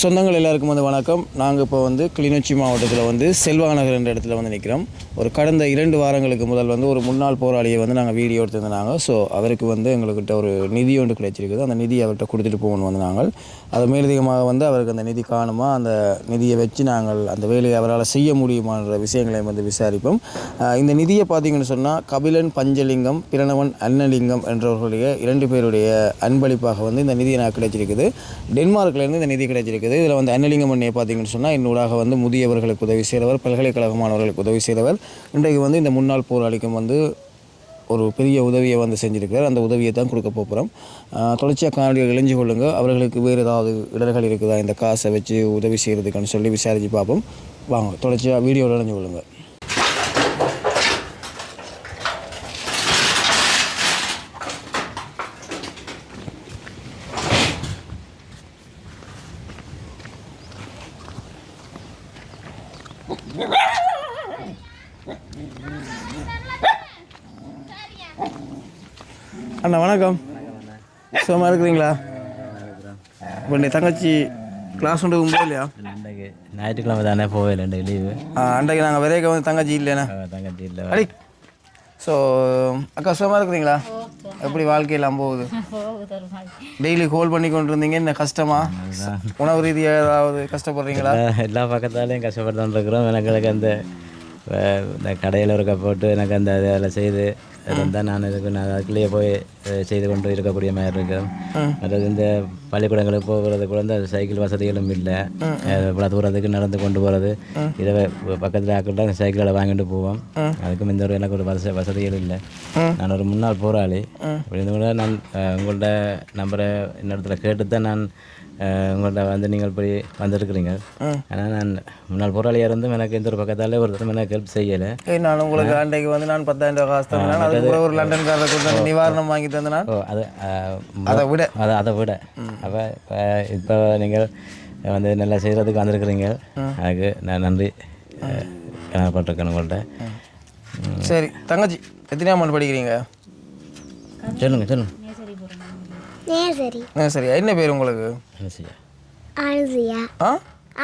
சொந்தங்கள் எல்லாருக்கும் வந்து வணக்கம். நாங்கள் இப்போ வந்து கிளிநொச்சி மாவட்டத்தில் வந்து செல்வாநகர் என்ற இடத்துல வந்து நிற்கிறோம் ஒரு கடந்த இரண்டு வாரங்களுக்கு முதல் வந்து ஒரு முன்னாள் போராளியை வந்து நாங்கள் வீடியோ எடுத்திருந்தாங்க. ஸோ அவருக்கு வந்து எங்கள்கிட்ட ஒரு நிதி ஒன்று கிடைச்சிருக்குது. அந்த நிதி அவர்கிட்ட கொடுத்துட்டு போகணும் வந்து நாங்கள் அது மேலதிகமாக வந்து அவருக்கு அந்த நிதி காணுமா அந்த நிதியை வச்சு நாங்கள் அந்த வேலையை அவரால் செய்ய முடியுமான்ற விஷயங்களை வந்து விசாரிப்போம். இந்த நிதியை பார்த்தீங்கன்னு சொன்னால் கபிலன் பஞ்சலிங்கம் பிரணவன் அன்னலிங்கம் என்றவர்களுடைய இரண்டு பேருடைய அன்பளிப்பாக வந்து இந்த நிதியை நான் கிடைச்சிருக்குது. டென்மார்க்லேருந்து இந்த நிதி இருக்குது. இதில் வந்து அன்னலிங்கம் அண்ணியை பார்த்தீங்கன்னு சொன்னால் இந்நூலாக வந்து முதியவர்களுக்கு உதவி செய்கிறவர் பல்கலைக்கழக மாணவர்களுக்கு உதவி செய்கிறவர் இன்றைக்கு வந்து இந்த முன்னாள் போராளிக்கும் வந்து ஒரு பெரிய உதவியை வந்து செஞ்சுருக்கிறார். அந்த உதவியை தான் கொடுக்க போகிறோம். தொடர்ச்சியாக காணொலிகள் இணைஞ்சு கொள்ளுங்க. அவர்களுக்கு வேறு ஏதாவது இடர்கள் இருக்குதா? இந்த காசை வச்சு உதவி செய்கிறதுக்குன்னு சொல்லி விசாரித்து பார்ப்போம். வாங்க தொடர்ச்சியாக வீடியோவில் இணைஞ்சு கொள்ளுங்கள் அண்ணா வணக்கம். சுகமாக இருக்கிறீங்களா? இப்போ நீ தங்கச்சி கிளாஸ் ஒன்று போக இல்லையா ஞாயிற்றுக்கிழமை தானே போகல இன்றைக்கு லீவு ஆ, அன்றைக்கு நாங்கள் விரைக்க வந்து தங்கச்சி இல்லைண்ணா. தங்கச்சி இல்லை. அடி. ஸோ அக்கா சுகமாக இருக்கிறீங்களா? எப்படி வாழ்க்கையெல்லாம் போகுது? டெய்லி கோல் பண்ணி கொண்டு இருந்தீங்க என்ன கஷ்டமா? உணவு ரீதியாக ஏதாவது கஷ்டப்படுறீங்களா? எல்லா பக்கத்தாலையும் கஷ்டப்பட்டு தான் இருக்கிறோம். எனக்கு எனக்கு அந்த இந்த கடையில் இருக்க போட்டு எனக்கு அந்த வேலை செய்து இருந்தால் நான் இதுக்கு நான் அதுக்குள்ளேயே போய் செய்து கொண்டு இருக்கக்கூடிய மாதிரி இருக்கிறேன் மற்றது இந்த பள்ளிக்கூடங்களுக்கு போகிறது கூட இந்த சைக்கிள் வசதிகளும் இல்லை. இவ்வளோ தூரத்துக்கு நடந்து கொண்டு போகிறது இதை பக்கத்தில் ஆக்கிட்ட சைக்கிளை வாங்கிட்டு போவோம். அதுக்கும் இந்த ஒரு எனக்கு ஒரு வச வசதிகள் இல்லை. நான் ஒரு முன்னாள் போராளி. அப்படி இருந்து கூட நான் அஹ், உங்கள்ட்ட நம்பரை இன்னொருத்தர கேட்டு தான் நான் அஹ், உங்கள்ட்ட வந்து நீங்கள் இப்படி வந்திருக்கிறீங்க. ஆனால் நான் முன்னாள் போராளியாக இருந்தும் எனக்கு இந்த ஒரு பக்கத்தாலே ஒருத்தரும் எனக்கு ஹெல்ப் செய்யலை. நான் உங்களுக்கு அன்றைக்கு வந்து நான் பத்தாயிரம் ரூபாய் காசு தந்தேன். அதுக்கு ஒரு லண்டன்காரரை கொடுத்து நிவாரணம் வாங்கி தந்தேன் ஓ அது அதை விட. அதை அதை விட. அப்போ இப்போ நீங்கள் வந்து நல்லா செய்கிறதுக்கு வந்திருக்கிறீங்க. அதுக்கு நான் நன்றி பட்டிருக்கேன் உங்கள்கிட்ட சரி தங்கச்சி எத்தனையாம் ஆண்டு படிக்கிறீங்க? சொல்லுங்க சொல்லுங்க. நேசரி. ஆ சரி என்ன பேர் உங்களுக்கு? என்ன செய்ய அனுசியா. ஆ?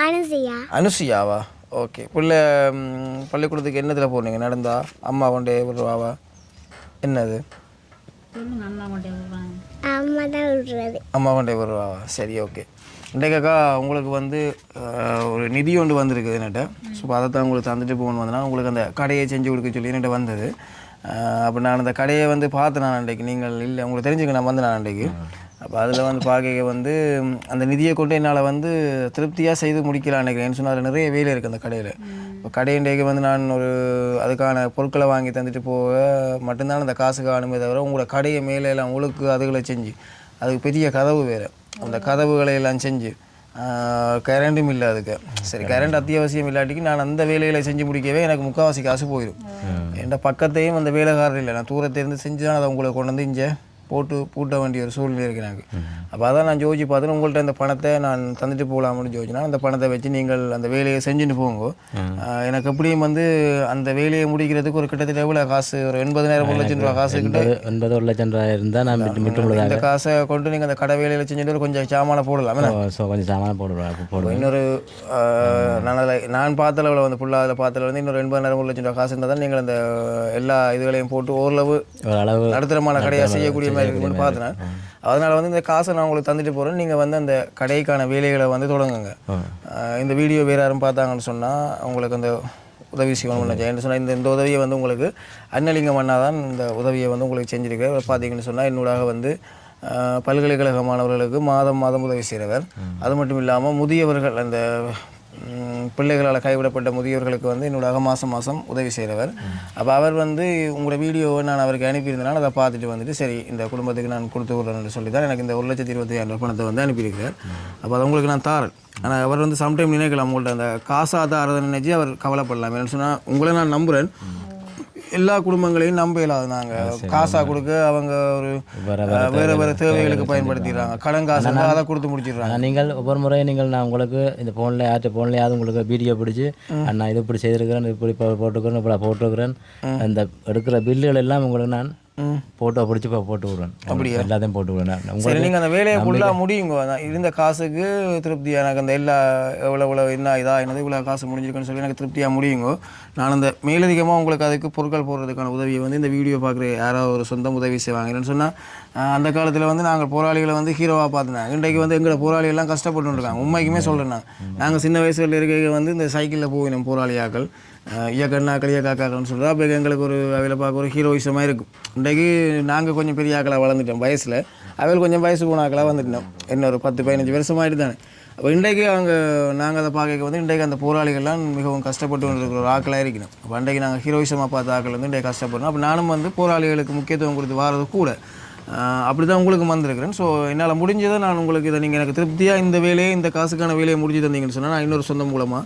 அனுசியா. அனுசுயாவா? ஓகே. பிள்ளை ம், பள்ளிக்கூடத்துக்கு என்னத்தில் போனீங்க நடந்தா? அம்மா கொண்டே வருவாவா என்னது? அம்மா தான் விடுறது. அம்மா கொண்டே வருவாவா சரி ஓகே. இன்றைக்காக்கா உங்களுக்கு வந்து அஹ், ஒரு நிதி ஒன்று வந்திருக்குது என்கிட்ட ஸோ அதை தான் உங்களுக்கு தந்துட்டு போகணும் வந்தனா உங்களுக்கு அந்த கடையை செஞ்சு கொடுக்க சொல்லி என்கிட்ட வந்தது. அப்போ நான் அந்த கடையை வந்து பார்த்தேன் நான் அன்றைக்கு. நீங்கள் இல்லை உங்களுக்கு தெரிஞ்சுக்க நான் வந்து நான் அன்றைக்கு. அப்போ அதில் வந்து பார்க்க வந்து அந்த நிதியை கொண்டு என்னால் வந்து திருப்தியாக செய்து முடிக்கலாம் நினைக்கிறேன். சொன்னால் அதில் நிறைய வேலை இருக்குது அந்த கடையில். இப்போ கடையின்றைக்கு வந்து நான் ஒரு அதுக்கான பொருட்களை வாங்கி தந்துட்டு போக மட்டும்தான் அந்த காசு காணுமே தவிர உங்களோட கடையை மேலே எல்லாம் உழுக்கு அதுகளை செஞ்சு அதுக்கு பெரிய கதவு வேறு. அந்த கதவுகளை எல்லாம் செஞ்சு கரண்ட்டும் இல்லை அதுக்கு. சரி கரண்ட் அத்தியாவசியம் இல்லாட்டிக்கு நான் அந்த வேலைகளை செஞ்சு முடிக்கவே எனக்கு முக்கால்வாசி காசு போயிடும். என் பக்கத்தையும் அந்த வேலைக்காரர் இல்லை. நான் தூரத்திலிருந்து செஞ்சு தான் அதை உங்களை கொண்டு வந்து இங்கே போட்டு பூட்ட வேண்டிய ஒரு சூழ்நிலை இருக்கு எனக்கு அப்போ அதான் நான் ஜோதிச்சு பார்த்துட்டு உங்கள்கிட்ட இந்த பணத்தை நான் தந்துட்டு போகலாம்னு ஜோதிச்சுனா அந்த பணத்தை வச்சு நீங்கள் அந்த வேலையை செஞ்சுட்டு போங்க. எனக்கு எப்படியும் வந்து அந்த வேலையை முடிக்கிறதுக்கு ஒரு கிட்டத்தட்ட எவ்வளோ காசு ஒரு எண்பதாயிரம் ஒரு லட்சம் ரூபா காசு கிட்ட. ஒன்பது ஒரு லட்சம் ரூபாய் இருந்தால் நான் இந்த காசை கொண்டு நீங்கள் அந்த கடை வேலையில் செஞ்சுட்டு கொஞ்சம் சாமான போடலாம். கொஞ்சம் சாமான போடுவேன் போடுவேன். இன்னொரு நான் அதில் நான் பார்த்த அளவில் வந்து ஃபுல்லாக அதில் பார்த்த வந்து இன்னொரு எண்பதாயிரம் ஒரு லட்சம் ரூபா காசு இருந்தால் தான் நீங்கள் அந்த எல்லா இதுகளையும் போட்டு ஓரளவு ஒரு அளவு நடுத்தரமான கடையாக செய்யக்கூடிய மாதிரி இருக்கும்னு பார்த்தேன் அதனால் வந்து இந்த காசை நான் உங்களுக்கு தந்துட்டு போகிறேன் நீங்கள் வந்து அந்த கடைக்கான வேலைகளை வந்து தொடங்குங்க. இந்த வீடியோ வேறு யாரும் பார்த்தாங்கன்னு சொன்னால் உங்களுக்கு அந்த உதவி செய்யணும் நினச்சேன் சொன்னால் இந்த இந்த உதவியை வந்து உங்களுக்கு அன்னலிங்கம் அண்ணா தான் இந்த உதவியை வந்து உங்களுக்கு செஞ்சுருக்கார். பார்த்தீங்கன்னு சொன்னால் என்னூடாக வந்து பல்கலைக்கழக மாணவர்களுக்கு மாதம் மாதம் உதவி செய்கிறவர் அது மட்டும் இல்லாமல் முதியவர்கள் அந்த பிள்ளைகளால் கைவிடப்பட்ட முதியவர்களுக்கு வந்து என்னோட மாதம் மாதம் உதவி செய்கிறவர் அப்போ அவர் வந்து உங்களோட வீடியோவை நான் அவருக்கு அனுப்பியிருந்தனால அதை பார்த்துட்டு வந்துட்டு சரி இந்த குடும்பத்துக்கு நான் கொடுத்து விட்றேன்னு சொல்லி தான் எனக்கு இந்த ஒரு லட்சத்தி இருபத்தி ஐயாயிரம் பணத்தை வந்து அனுப்பியிருக்கிறார். அப்போ அதை உங்களுக்கு நான் தாரேன். ஆனால் அவர் வந்து சம்டைம் நினைக்கலாம் உங்கள்ட்ட அந்த காசாக தாரதை நினைச்சு அவர் கவலைப்படலாம். ஏன்னு சொன்னால் உங்களை நான் நம்புகிறேன் எல்லா குடும்பங்களையும் நம்ப இயலாது நாங்கள் காசாக கொடுக்க அவங்க ஒரு வேற வேற தேவைகளுக்கு பயன்படுத்திடுறாங்க. கடன் காசு அதை கொடுத்து முடிச்சிடுறாங்க. நீங்கள் ஒவ்வொரு முறையும் நீங்கள் நான் உங்களுக்கு இந்த ஃபோனில் யார்கிட்ட ஃபோன்லையாவது உங்களுக்கு வீடியோ பிடிச்சி நான் இது இப்படி செய்திருக்கிறேன் இப்படி போ- போட்டிருக்கிறேன் இப்படி போட்டிருக்கிறேன். அந்த எடுக்கிற பில்லுகள் எல்லாம் உங்களுக்கு நான் போட்டோ பிடிச்சி இப்போ போட்டு விடுவேன். அப்படியா? எல்லாத்தையும் போட்டு விடுவேன். உங்களுக்கு நீங்கள் அந்த வேலையை ஃபுல்லாக முடியுங்க. இருந்த காசுக்கு திருப்தி எனக்கு அந்த எல்லா எவ்வளோ இவ்வளோ என்ன இதா என்னது இவ்வளோ காசு முடிஞ்சிருக்குன்னு சொல்லி எனக்கு திருப்தியாக முடியுங்க. நான் அந்த மேலதிகமாக உங்களுக்கு அதுக்கு பொருட்கள் போடுறதுக்கான உதவியை வந்து இந்த வீடியோ பார்க்குற யாராவது ஒரு சொந்தம் உதவி செய்வாங்க என்னன்னு சொன்னால் அந்த காலத்தில் வந்து நாங்கள் போராளிகளை வந்து ஹீரோவாக பார்த்துனாங்க. இன்றைக்கு வந்து எங்களோட போராளி எல்லாம் கஷ்டப்பட்டு இருக்காங்க. உண்மைக்குமே சொல்கிறேன் நான். நாங்கள் சின்ன வயசுல இருக்க வந்து இந்த சைக்கிளில் போயினோம் போராளியாக்கள். இயக்கண்ணாக்கள் இயக்காக்கள்னு சொல்கிறோம் அப்போ எங்களுக்கு ஒரு அவையில் பார்க்க ஒரு ஹீரோயிசமாக இருக்கும். இன்றைக்கு நாங்கள் கொஞ்சம் பெரிய ஆக்களாக வளர்ந்துட்டோம் வயசில். அவையில் கொஞ்சம் வயசு போனாக்களாக வந்துட்டோம் என்ன ஒரு பத்து பதினஞ்சு வருஷமாயிட்டு தானே. அப்போ இன்றைக்கு அங்கே நாங்கள் அதை பார்க்க வந்து இன்றைக்கு அந்த போராளிகள்லாம் மிகவும் கஷ்டப்பட்டு இருக்கிற ஒரு ஆக்களாக இருக்கணும். அப்போ அன்றைக்கு நாங்கள் ஹீரோயிசமாக பார்த்த ஆக்கள் வந்து இன்றைக்கு கஷ்டப்படுறோம். அப்போ நானும் வந்து போராளிகளுக்கு முக்கியத்துவம் கொடுத்து வாரது கூட. அப்படி தான் உங்களுக்கு வந்திருக்கிறேன். ஸோ என்னால் முடிஞ்சதை நான் உங்களுக்கு இதை நீங்கள் எனக்கு திருப்தியாக இந்த வேலையை இந்த காசுக்கான வேலையை முடிஞ்சு தந்தீங்கன்னு சொன்னால் நான் இன்னொரு சொந்தம் மூலமாக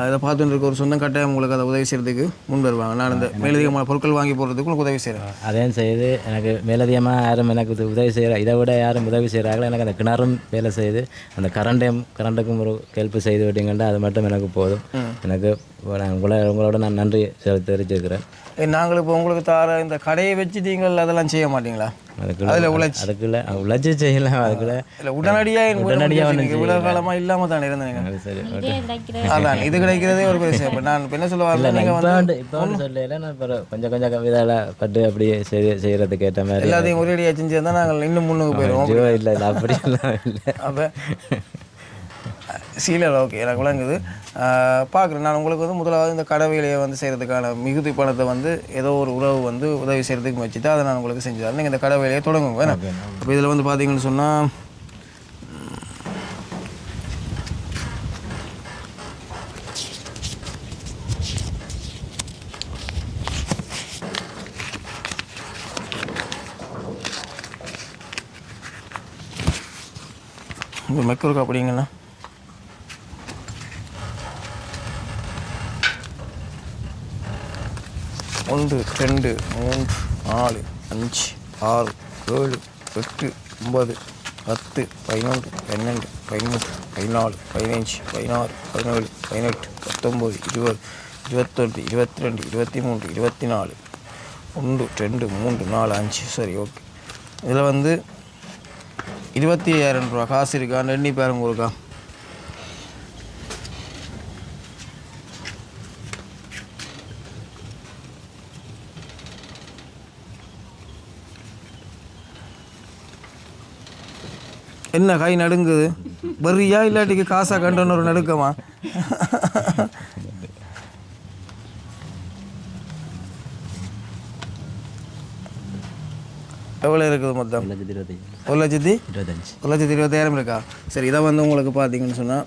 இதை பார்த்துட்டு இருக்க ஒரு சொந்தம் கட்டாயம் உங்களுக்கு அதை உதவி செய்கிறதுக்கு முன் வருவாங்க. நான் இந்த மேலதிகமான பொருட்கள் வாங்கி போடுறதுக்கு உங்களுக்கு உதவி செய்கிறேன் அதையும் செய்து எனக்கு மேலதிகமாக யாரும் எனக்கு உத- உதவி செய்கிற இதை விட யாரும் உதவி செய்கிறாங்களோ எனக்கு அந்த கிணறும் வேலை செய்து அந்த கரண்டையும் கரண்ட்டுக்கும் ஒரு ஹெல்ப் செய்து விட்டீங்கன்னா அது மட்டும் எனக்கு போதும். எனக்கு நான் உங்களை உங்களோட நான் நன்றி செலுத்த தெரிவிச்சிருக்கிறேன் நாங்கள் இப்போ உங்களுக்கு தார இந்த கடையை வச்சு நீங்கள் அதெல்லாம் செய்ய மாட்டீங்களா? அதில் உழைச்சி அதுக்குள்ள உழைச்சி செய்யலாம் அதுக்குள்ள. இல்லை உடனடியாக உடனடியாக இவ்வளோ காலமாக இல்லாமல் தானே இருந்தீங்க? அதான் இது கிடைக்கிறதே ஒரு பெரிய இப்போ நான் இப்ப என்ன சொல்ல வரல நீங்கள் இப்போ வந்து வந்து இப்போ வந்து சொல்லல நான் இப்போ கொஞ்சம் கொஞ்சம் கவிதால பட்டு அப்படியே செய்ய செய்கிறதுக்கு ஏற்ற மாதிரி. எல்லாத்தையும் ஒரேடியாக செஞ்சு இருந்தால் நாங்கள் இன்னும் முன்னுக்கு போயிடுவோம். இல்லை இல்லை அப்படியெல்லாம் இல்லை. அப்போ சீலர் ஓகே எனக்கு விளங்குது. பார்க்குறேன். நான் உங்களுக்கு வந்து முதலாவது இந்த கடை வேலையை வந்து செய்கிறதுக்கான மிகுதி பணத்தை வந்து ஏதோ ஒரு உறவு வந்து உதவி செய்கிறதுக்கு முயற்சித்து அதை நான் உங்களுக்கு செஞ்சு தரேன். நீங்கள் இந்த கடை வேலையை தொடங்குங்க இப்போ இதில் வந்து பார்த்தீங்கன்னு சொன்னால் இந்த மெக்கருக்கு அப்படிங்கண்ணா ஒன்று ரெண்டு மூன்று நாலு அஞ்சு ஆறு ஏழு எட்டு ஒன்பது பத்து பதினொன்று பன்னெண்டு பதிமூணு பதினாலு பதினஞ்சு பதினாறு பதினேழு பதினெட்டு பத்தொம்பது இருபது இருபத்தொன்று இருபத்தி ரெண்டு இருபத்தி மூன்று இருபத்தி நாலு ஒன்று ரெண்டு மூன்று நாலு அஞ்சு. சரி ஓகே. இதில் வந்து இருபத்தி ஐயாயிரம் ரூபா. காசு இருக்கா? எண்ணி பாருங்க ஒருக்கா என்ன கை நடுங்குது? வரியா இல்லாட்டிக்கு காசா கண்டோன்னு ஒரு நடுக்கமா? எவ்வளோ இருக்குது மொத்தம்? லட்சத்தி இருபத்தஞ்சு ஒரு லட்சத்தி? இருபத்தஞ்சு. ஒரு லட்சத்தி இருபத்தாயிரம் இருக்கா? சரி இதை வந்து உங்களுக்கு பார்த்தீங்கன்னு சொன்னால்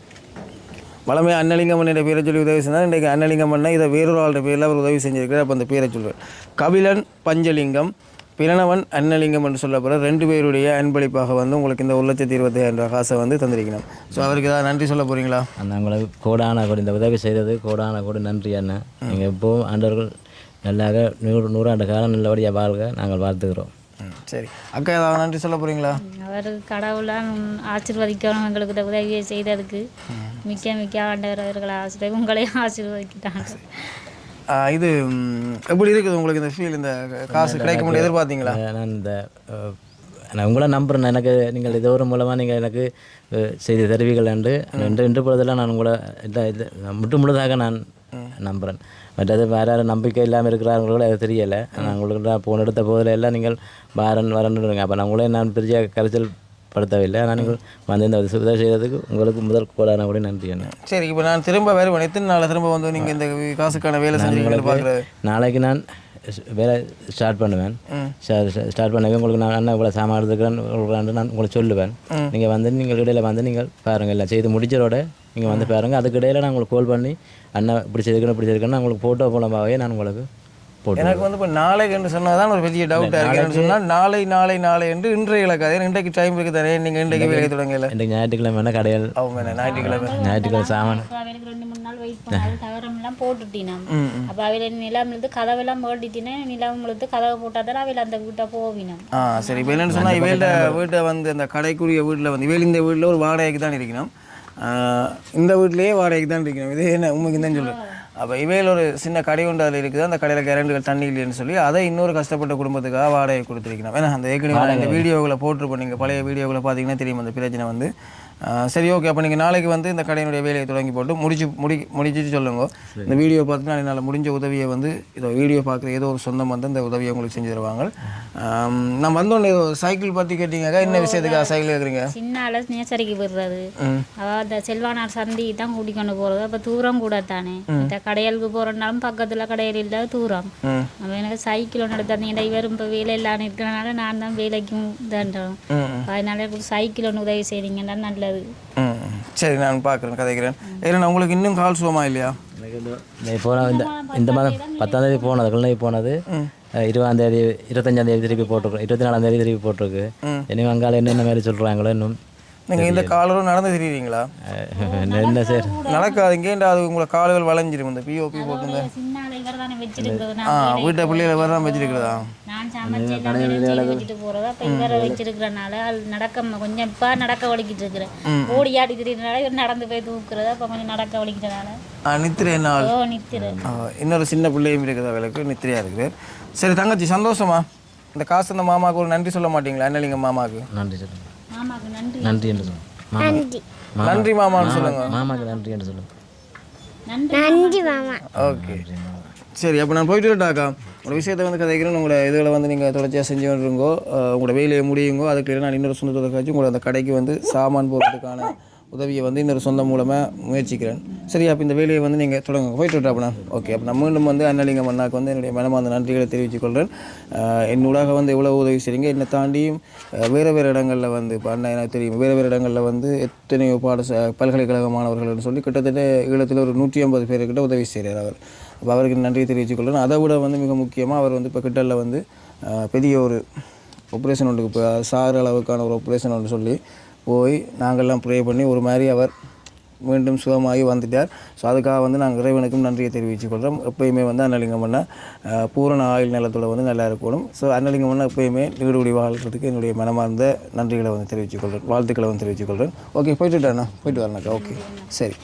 வளமே அன்னலிங்கம் என்ற பேரை சொல்லி உதவி செஞ்சால் இன்றைக்கு அன்னலிங்கம் பண்ண இதை வேறொரு ஆளுடைய பேரில் அவர் உதவி செஞ்சிருக்கிறார். அப்போ அந்த பேரை சொல்லுவார் கபிலன் பஞ்சலிங்கம் பிரணவன் அன்னலிங்கம் என்று சொல்லப்படுற ரெண்டு பேருடைய அன்பளிப்பாக வந்து உங்களுக்கு இந்த ஒரு லட்சத்தி இருபத்தாயிரம் ரூபாய் காசை வந்து தந்திருக்கணும் ஸோ அவருக்கு ஏதாவது நன்றி சொல்ல போகிறீங்களா அந்த உங்களுக்கு கோடான கோடி இந்த உதவி செய்தது கோடான கோடி நன்றி அண்ணா. நீங்கள் எப்போவும் ஆண்டவர்கள் நல்லாக நூறு நூறாண்டு காலம் நல்லபடியாக வாழ்க நாங்கள் வாழ்த்துக்கிறோம் சரி. அக்கா ஏதாவது நன்றி சொல்ல போகிறீங்களா அவர் கடவுளாக ஆசீர்வதிக்கணும் எங்களுக்கு இந்த உதவியை செய்ததுக்கு மிக்க மிக்க ஆண்டவர் அவர்களை ஆசீர்வதி உங்களையும் ஆசீர்வதிக்கிட்டாங்க இது எப்படி இருக்குது உங்களுக்கு இந்த ஃபீல் இந்த காசு கிடைக்க முடியாது எதிர்பார்த்தீங்களா? நான் இந்த நான் உங்களை நம்புறேன். எனக்கு நீங்கள் இதோ ஒரு மூலமாக நீங்கள் எனக்கு செய்தி தருவீர்கள் என்று இன்று இன்று பொழுதெல்லாம் நான் உங்களை இந்த இது முற்று முழுதாக நான் நம்புகிறேன் மற்றது வேறு யாரும் நம்பிக்கை இல்லாமல் இருக்கிறாங்களோ அது தெரியலை. நான் உங்களுக்கு போன எடுத்த போதில் எல்லாம் நீங்கள் வாரன் வரணுங்க அப்போ நான் உங்களே நான் பெரிய கரைச்சல் படுத்தவில்லை. ஆனால் நீங்கள் வந்து இந்த உதவி செய்ததுக்கு உங்களுக்கு முதல் கோடான கூட நன்றி என்ன சரி இப்போ நான் திரும்ப வருவேன் எத்தனை நாள் திரும்ப வந்து நீங்கள் இந்த காசுக்கான வேலை பார்க்குறது? நாளைக்கு நான் வேலை ஸ்டார்ட் பண்ணுவேன். ஸ்டார்ட் பண்ணவே உங்களுக்கு நான் அண்ணா இவ்வளோ சாமான் எடுத்துக்கிறேன். நான் உங்களுக்கு சொல்லுவேன். நீங்கள் வந்து நீங்கள் இடையில வந்து நீங்கள் பாருங்கள் எல்லாம் செய்து முடிச்சதோட நீங்கள் வந்து பாருங்கள் அதுக்கு இடையில நான் உங்களுக்கு கால் பண்ணி அண்ணா இப்படி செய்திருக்கேன் இப்படி செய்திருக்கேன் நான் உங்களுக்கு ஃபோட்டோ மூலமாகவே நான் உங்களுக்கு எனக்கு வந்து இப்போ நாளைக்கு என்று சொன்னால் தான் ஒரு பெரிய டவுட்டாக இருக்கு. என்னன்னு சொன்னால் நாளை நாளை நாளை என்று இன்றைய இலக்காது. இன்றைக்கு டைம் இருக்குது தானே நீங்கள் இன்றைக்கு வேலைக்கு தொடங்கல. இன்றைக்கு ஞாயிற்றுக்கிழமை கடைகள்? அவங்க என்ன ஞாயிற்றுக்கிழமை. ஞாயிற்றுக்கிழமை சாமான். ரெண்டு மூணு நாள் வெயிட் பண்ணாலும் தகரமெல்லாம் போட்டுட்டினான் அப்போ அவையில நிலம் இழுத்து கதவெல்லாம் போட்டுட்டினா நிலம் இழுத்து கதவை போட்டால் தான் அவையில் அந்த வீட்டை போவினோம் ஆ சரி. இப்போ என்னென்னு சொன்னால் இவேல்ட வீட்டை வந்து அந்த கடைக்குரிய வீட்டில் வந்து இவேல் இந்த வீட்டில் ஒரு வாடகைக்கு தான் இருக்கணும். இந்த வீட்லேயே வாடகைக்கு தான் இருக்கணும். இது என்ன உண்மைக்கு தான் சொல்லுவேன் அப்போ இவையில் ஒரு சின்ன கடை ஒன்று அதில் இருக்குது. அந்த கடையில் கரண்டுகள் தண்ணி இல்லைன்னு சொல்லி அதை இன்னொரு கஷ்டப்பட்ட குடும்பத்துக்காக வாடகை கொடுத்துருக்கணும். ஏன்னா அந்த ஏற்கனவே இந்த வீடியோவில் போட்டிருப்போம். நீங்கள் பழைய வீடியோவில் பார்த்தீங்கன்னா தெரியும். அந்த பிரச்சனை வந்து சரி ஓகே அப்போ நீங்கள் நாளைக்கு வந்து இந்த கடையினுடைய வேலையை தொடங்கி போட்டு முடிச்சு முடி முடிச்சிட்டு சொல்லுங்க. இந்த வீடியோ பார்த்துட்டு என்னால் முடிஞ்ச உதவியை வந்து இதோ வீடியோ பார்க்குற ஏதோ ஒரு சொந்தம் வந்து இந்த உதவியை உங்களுக்கு செஞ்சு தருவாங்க. நான் வந்தோடனே ஏதோ சைக்கிள் பற்றி கேட்டீங்க என்ன விஷயத்துக்காக சைக்கிள் கேட்குறீங்க சின்ன ஆளு நேசரிக்கு விடுறது அவ அந்த செல்வானார் சந்தி தான் கூட்டி கொண்டு போறது. அப்ப தூரம் கூட தானே இந்த கடையலுக்கு போறனாலும் பக்கத்துல கடையல் இல்ல தூரம். அவன் எனக்கு சைக்கிள் ஒன்று எடுத்து தந்தீங்க இவர் இப்போ வேலை இல்லாமல் இருக்கிறனால நான் தான் வேலைக்கும் ம். அதனால சைக்கிள் ஒன்று உதவி செய்றீங்கன்னா நல்லது. ம் ம். சரி நான் பார்க்குறேன் கதைக்கிறேன். ஏன்னா உங்களுக்கு இன்னும் கால் சுகமா இல்லையா? எனக்கு இந்த இந்த போன இந்த இந்த மாதம் பத்தாம் தேதி போனது குழந்தை போனது. இருபதாம் தேதி இருபத்தஞ்சாம் தேதி திருப்பி போட்டிருக்கு. இருபத்தி நாலாம் தேதி திருப்பி போட்டிருக்கு. இனி வங்காளம் என்னென்ன மாதிரி சொல்கிறாங்களோ இன்னும். நீங்கள் இந்த காலரும் நடந்து தெரியுறீங்களா? என்ன சார்? நடக்காதீங்கன்ற அது உங்களை கால்கள் வளைஞ்சிரும் இந்த பிஓபி போட்டு ஆ நான் வீட்டை பிள்ளைகளை வேறு தான் வச்சிருக்கிறதா? நடக்க கொஞ்சம் இப்ப நடக்க வலிக்கிட்டு இருக்கிறேன் ஓடி ஆடி இவர் நடந்து போய் தூக்குறது அப்ப கொஞ்சம் நடக்க வலிக்கிறனால ஆ நித்திரை நாள் ஓ நித்திரு. ஆ, இன்னொரு சின்ன பிள்ளையும் இருக்குது அவளுக்கு நித்திரையா இருக்குது. சரி தங்கச்சி சந்தோஷமா? இந்த காசு இந்த மாமாவுக்கு ஒரு நன்றி சொல்ல மாட்டீங்களா? என்னலிங்க மாமாவுக்கு. நன்றி சொல்லுங்கள் நன்றி. நன்றி என்று சொல்லுங்கள் மாமா. நன்றி. நன்றி மாமான்னு சொல்லுங்க. மாமாக்கு நன்றி என்று சொல்லுங்கள் நன்றி நன்றி மாமா. ஓகே. சரி அப்போ நான் போயிட்டு வரட்டாக்கா ஒரு விஷயத்தை வந்து கதைக்கிறேன். உங்களோட இதில் வந்து நீங்கள் தொடர்ச்சியாக செஞ்சு வந்துருங்கோ உங்களோட வேலையை முடியுங்கோ. அதுக்கு நான் இன்னொரு சொந்தத்தை காய்ச்சி உங்களோட அந்த கடைக்கு வந்து சாமான் போடுறதுக்கான உதவியை வந்து இன்னொரு சொந்தம் மூலமாக முயற்சிக்கிறேன். சரி அப்போ இந்த வேலையை வந்து நீங்கள் தொடங்க. போயிட்டு வரட்டா ஓகே அப்போ நான் மீண்டும் வந்து அண்ணலிங்கம் அண்ணாக்கு வந்து என்னுடைய மனமார்ந்த நன்றிகளை தெரிவித்துக் கொள்கிறேன் என் ஊடாக வந்து எவ்வளோ உதவி செய்கிறீங்க என்னை தாண்டியும் வேறு வேறு இடங்களில் வந்து இப்போ அண்ணா எனக்கு தெரியும் வேறு வேறு இடங்களில் வந்து எத்தனையோ பாடச பல்கலைக்கழக மாணவர்கள்னு சொல்லி கிட்டத்தட்ட ஈழத்தில் ஒரு நூற்றி ஐம்பது பேர்கிட்ட உதவி செய்கிறார் அவர். அப்போ அவருக்கு நன்றியை தெரிவித்துக் கொள்கிறேன் அதை விட வந்து மிக முக்கியமாக அவர் வந்து இப்போ கிட்டலில் வந்து பெரிய ஒரு ஆப்ரேஷன் ஒன்றுக்கு இப்போ சாகிற அளவுக்கான ஒரு ஆப்ரேஷன் ஒன்று சொல்லி போய் நாங்கள்லாம் ப்ரே பண்ணி ஒரு மாதிரி அவர் மீண்டும் சுகமாகி வந்துட்டார். ஸோ அதுக்காக வந்து நாங்கள் இறைவனுக்கும் நன்றியை தெரிவித்துக் கொள்கிறோம் எப்பயுமே வந்து அன்னலிங்கம் பண்ண பூரண ஆயுள் நிலத்தில் வந்து நல்லா இருக்கணும். ஸோ அன்னலிங்கம் பண்ண எப்பயுமே நீடுபடி வாழ்கிறதுக்கு என்னுடைய மனமார்ந்த நன்றிகளை வந்து தெரிவித்துக் கொள்கிறேன் வாழ்த்துக்களை வந்து தெரிவித்துக் கொள்கிறேன் ஓகே போயிட்டு வரேண்ணா போயிட்டு வரேனாக்கா ஓகே சரி.